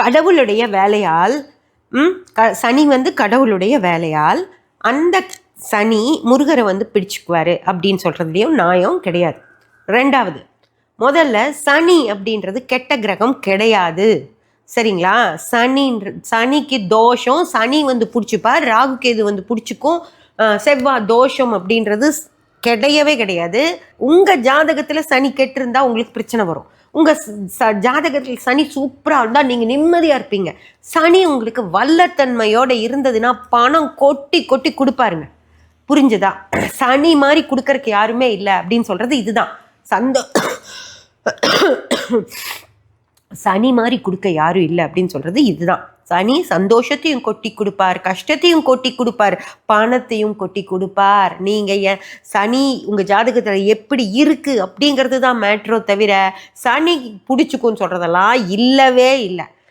கடவுளுடைய வேலையால் ம், க- சனி வந்து கடவுளுடைய வேலையால் அந்த சனி முருகரை வந்து பிடிச்சிக்குவார் அப்படின்னு சொல்கிறதுலேயும் நியாயம் கிடையாது. ரெண்டாவது முதல்ல சனி அப்படின்றது கெட்ட கிரகம் கிடையாது. சரிங்களா? சனின்ற சனிக்கு தோஷம் சனி வந்து பிடிச்சிப்பார் ராகு கேது வந்து பிடிச்சிக்கும் செவ்வா செவ்வாய் தோஷம் அப்படின்றது கிடையவே கிடையாது. உங்கள் ஜாதகத்தில் சனி கெட்டிருந்தா உங்களுக்கு பிரச்சனை வரும். உங்கள் ஜாதகத்தில் சனி சூப்பராக இருந்தால் நீங்கள் நிம்மதியாக இருப்பீங்க. சனி உங்களுக்கு வல்லத்தன்மையோடு இருந்ததுன்னா பணம் கொட்டி கொட்டி கொடுப்பாருங்க. புரிஞ்சுதா? சனி மாதிரி கொடுக்கறக்கு யாருமே இல்லை அப்படின்னு சொல்கிறது இதுதான். சந்தோ சனி மாதிரி கொடுக்க யாரும் இல்லை அப்படின்னு சொல்கிறது இதுதான். சனி சந்தோஷத்தையும் கொட்டி கொடுப்பார் கஷ்டத்தையும் கொட்டி கொடுப்பார் பணத்தையும் கொட்டி கொடுப்பார். நீங்கள் ஏன் சனி உங்கள் ஜாதகத்தில் எப்படி இருக்குது அப்படிங்கிறது தான் மேட்ரோ தவிர சனி பிடிச்சிக்கும்னு சொல்கிறதெல்லாம் இல்லவே இல்லை.